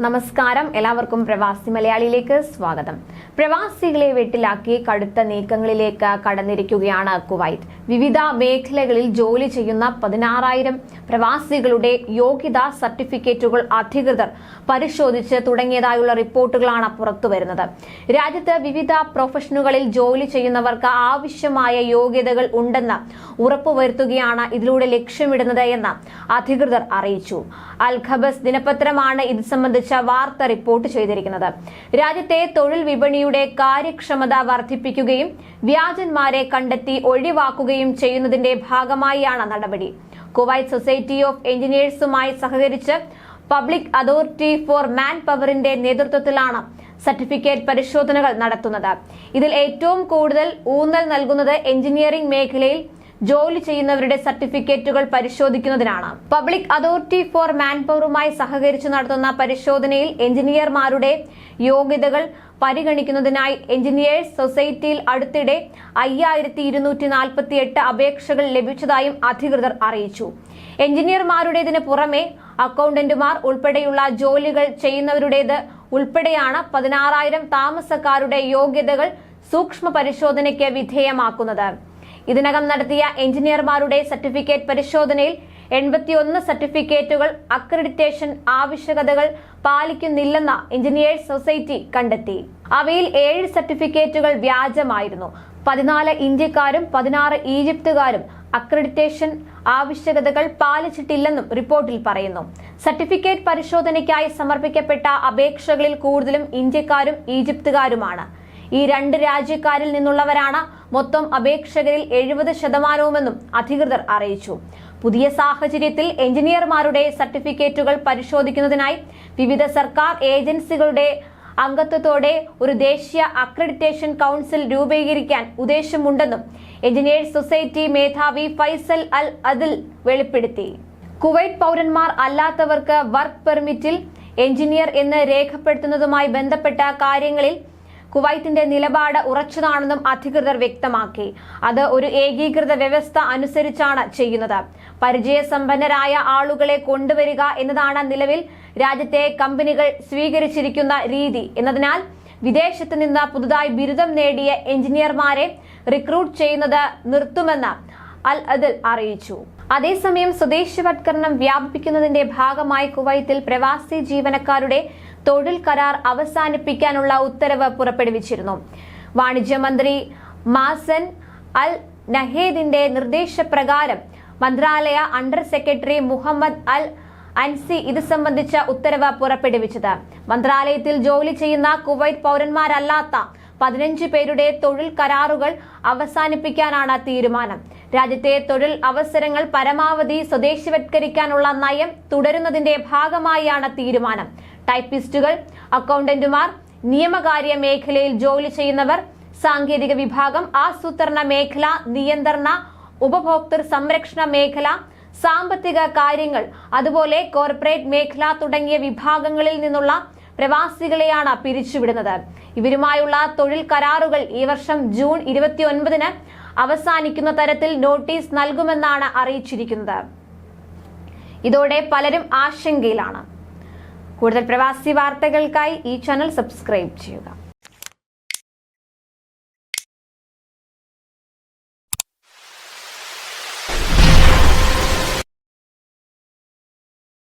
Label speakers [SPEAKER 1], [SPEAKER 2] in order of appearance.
[SPEAKER 1] നമസ്കാരം. എല്ലാവർക്കും പ്രവാസി മലയാളിയിലേക്ക് സ്വാഗതം. പ്രവാസികളെ വെട്ടിലാക്കി കടുത്ത നീക്കങ്ങളിലേക്ക് കടന്നിരിക്കുകയാണ് കുവൈറ്റ്. വിവിധ മേഖലകളിൽ ജോലി ചെയ്യുന്ന പതിനാറായിരം പ്രവാസികളുടെ യോഗ്യതാ സർട്ടിഫിക്കറ്റുകൾ അധികൃതർ പരിശോധിച്ച് തുടങ്ങിയതായുള്ള റിപ്പോർട്ടുകളാണ് പുറത്തുവരുന്നത് രാജ്യത്ത് വിവിധ പ്രൊഫഷനുകളിൽ ജോലി ചെയ്യുന്നവർക്ക് ആവശ്യമായ യോഗ്യതകൾ ഉണ്ടെന്ന് ഉറപ്പുവരുത്തുകയാണ് ഇതിലൂടെ ലക്ഷ്യമിടുന്നത് എന്ന് അധികൃതർ അറിയിച്ചു. അൽ ഖബസ് ദിനപത്രമാണ് ഇത് സംബന്ധിച്ച വാർത്ത റിപ്പോർട്ട് ചെയ്തിരിക്കുന്നത്. രാജ്യത്തെ തൊഴിൽ വിപണിയുടെ കാര്യക്ഷമത വർദ്ധിപ്പിക്കുകയും വ്യാജന്മാരെ കണ്ടെത്തി ഒഴിവാക്കുകയും ചെയ്യുന്നതിന്റെ ഭാഗമായാണ് നടപടി. കുവൈറ്റ് സൊസൈറ്റി ഓഫ് എഞ്ചിനീയേഴ്സുമായി സഹകരിച്ച് പബ്ലിക് അതോറിറ്റി ഫോർ മാൻ പവറിന്റെ നേതൃത്വത്തിലാണ് സർട്ടിഫിക്കറ്റ് പരിശോധനകൾ നടത്തുന്നത്. ഇതിൽ ഏറ്റവും കൂടുതൽ ഊന്നൽ നൽകുന്നത് എഞ്ചിനീയറിംഗ് മേഖലയിൽ ജോലി ചെയ്യുന്നവരുടെ സർട്ടിഫിക്കറ്റുകൾ പരിശോധിക്കുന്നതിനാണ്. പബ്ലിക് അതോറിറ്റി ഫോർ മാൻപവറുമായി സഹകരിച്ച് നടത്തുന്ന പരിശോധനയിൽ എഞ്ചിനീയർമാരുടെ യോഗ്യതകൾ പരിഗണിക്കുന്നതിനായി എഞ്ചിനീയേഴ്സ് സൊസൈറ്റിയിൽ അടുത്തിടെ അയ്യായിരത്തി ഇരുന്നൂറ്റി നാൽപ്പത്തി എട്ട് അപേക്ഷകൾ ലഭിച്ചതായും അധികൃതർ അറിയിച്ചു. എഞ്ചിനീയർമാരുടേതിന് പുറമെ അക്കൗണ്ടന്റുമാർ ഉൾപ്പെടെയുള്ള ജോലികൾ ചെയ്യുന്നവരുടേത് ഉൾപ്പെടെയാണ് പതിനാറായിരം താമസക്കാരുടെ യോഗ്യതകൾ സൂക്ഷ്മ പരിശോധനയ്ക്ക് വിധേയമാക്കുന്നത്. ഇതിനകം നടത്തിയ എഞ്ചിനീയർമാരുടെ സർട്ടിഫിക്കറ്റ് പരിശോധനയിൽ എൺപത്തിയൊന്ന് സർട്ടിഫിക്കറ്റുകൾ അക്രഡിറ്റേഷൻ ആവശ്യകതകൾ പാലിക്കുന്നില്ലെന്ന എഞ്ചിനീയേഴ്സ് സൊസൈറ്റി കണ്ടെത്തി. അവയിൽ ഏഴ് സർട്ടിഫിക്കറ്റുകൾ വ്യാജമായിരുന്നു. പതിനാല് ഇന്ത്യക്കാരും പതിനാറ് ഈജിപ്തുകാരും അക്രഡിറ്റേഷൻ ആവശ്യകതകൾ പാലിച്ചിട്ടില്ലെന്നും റിപ്പോർട്ടിൽ പറയുന്നു. സർട്ടിഫിക്കറ്റ് പരിശോധനയ്ക്കായി സമർപ്പിക്കപ്പെട്ട അപേക്ഷകളിൽ കൂടുതലും ഇന്ത്യക്കാരും ഈജിപ്തുകാരുമാണ്. ഈ രണ്ട് രാജ്യക്കാരിൽ നിന്നുള്ളവരാണ് മൊത്തം അപേക്ഷകരിൽ എഴുപത് ശതമാനവുമെന്നും അധികൃതർ അറിയിച്ചു. പുതിയ സാഹചര്യത്തിൽ എഞ്ചിനീയർമാരുടെ സർട്ടിഫിക്കറ്റുകൾ പരിശോധിക്കുന്നതിനായി വിവിധ സർക്കാർ ഏജൻസികളുടെ അംഗത്വത്തോടെ ഒരു ദേശീയ അക്രഡിറ്റേഷൻ കൗൺസിൽ രൂപീകരിക്കാൻ ഉദ്ദേശമുണ്ടെന്നും എഞ്ചിനീയേഴ്സ് സൊസൈറ്റി മേധാവി ഫൈസൽ അൽ അദിൽ വെളിപ്പെടുത്തി. കുവൈറ്റ് പൗരന്മാർ അല്ലാത്തവർക്ക് വർക്ക് പെർമിറ്റിൽ എഞ്ചിനീയർ എന്ന് രേഖപ്പെടുത്തുന്നതുമായി ബന്ധപ്പെട്ട കാര്യങ്ങളിൽ കുവൈത്തിന്റെ നിലപാട് ഉറച്ചതാണെന്നും അധികൃതർ വ്യക്തമാക്കി. അത് ഒരു ഏകീകൃത വ്യവസ്ഥ അനുസരിച്ചാണ് ചെയ്യുന്നത്. പരിചയസമ്പന്നരായ ആളുകളെ കൊണ്ടുവരിക എന്നതാണ് നിലവിൽ രാജ്യത്തെ കമ്പനികൾ സ്വീകരിച്ചിരിക്കുന്ന രീതി. എന്നതിനാൽ വിദേശത്ത് നിന്ന് പുതുതായി ബിരുദം നേടിയ എഞ്ചിനീയർമാരെ റിക്രൂട്ട് ചെയ്യുന്നത് നിർത്തുമെന്ന് അൽ അദൽ അറിയിച്ചു. അതേസമയം സ്വദേശവത്കരണം വ്യാപിപ്പിക്കുന്നതിന്റെ ഭാഗമായി കുവൈത്തിൽ പ്രവാസി ജീവനക്കാരുടെ തൊഴിൽ കരാർ അവസാനിപ്പിക്കാനുള്ള ഉത്തരവ് പുറപ്പെടുവിച്ചിരുന്നു. വാണിജ്യമന്ത്രി മാസൻ അൽ നഹേദിന്റെ നിർദ്ദേശപ്രകാരം മന്ത്രാലയ under secretary Muhammad Al Ansi ഇത് സംബന്ധിച്ച ഉത്തരവ് പുറപ്പെടുവിച്ചത്. മന്ത്രാലയത്തിൽ ജോലി ചെയ്യുന്ന കുവൈറ്റ് പൗരന്മാരല്ലാത്ത പതിനഞ്ച് പേരുടെ തൊഴിൽ കരാറുകൾ അവസാനിപ്പിക്കാനാണ് തീരുമാനം. രാജ്യത്തെ തൊഴിൽ അവസരങ്ങൾ പരമാവധി സ്വദേശിവത്കരിക്കാനുള്ള നയം തുടരുന്നതിന്റെ ഭാഗമായാണ് തീരുമാനം. ടൈപ്പിസ്റ്റുകൾ അക്കൗണ്ടന്റുമാർ നിയമകാര്യ മേഖലയിൽ ജോലി ചെയ്യുന്നവർ സാങ്കേതിക വിഭാഗം ആസൂത്രണ മേഖല നിയന്ത്രണ ഉപഭോക്തൃ സംരക്ഷണ മേഖല സാമ്പത്തിക കാര്യങ്ങൾ അതുപോലെ കോർപ്പറേറ്റ് മേഖല തുടങ്ങിയ വിഭാഗങ്ങളിൽ നിന്നുള്ള പ്രവാസികളെയാണ് പിരിച്ചുവിടുന്നത്. ഇവരുമായുള്ള തൊഴിൽ കരാറുകൾ ഈ വർഷം ജൂൺ ഇരുപത്തിയൊൻപതിന് അവസാനിക്കുന്ന തരത്തിൽ നോട്ടീസ് നൽകുമെന്നാണ് അറിയിച്ചിരിക്കുന്നത്. ഇതോടെ പലരും ആശങ്കയിലാണ്. കൂടുതൽ പ്രവാസി വാർത്തകൾക്കായി ഈ ചാനൽ സബ്സ്ക്രൈബ് ചെയ്യുക.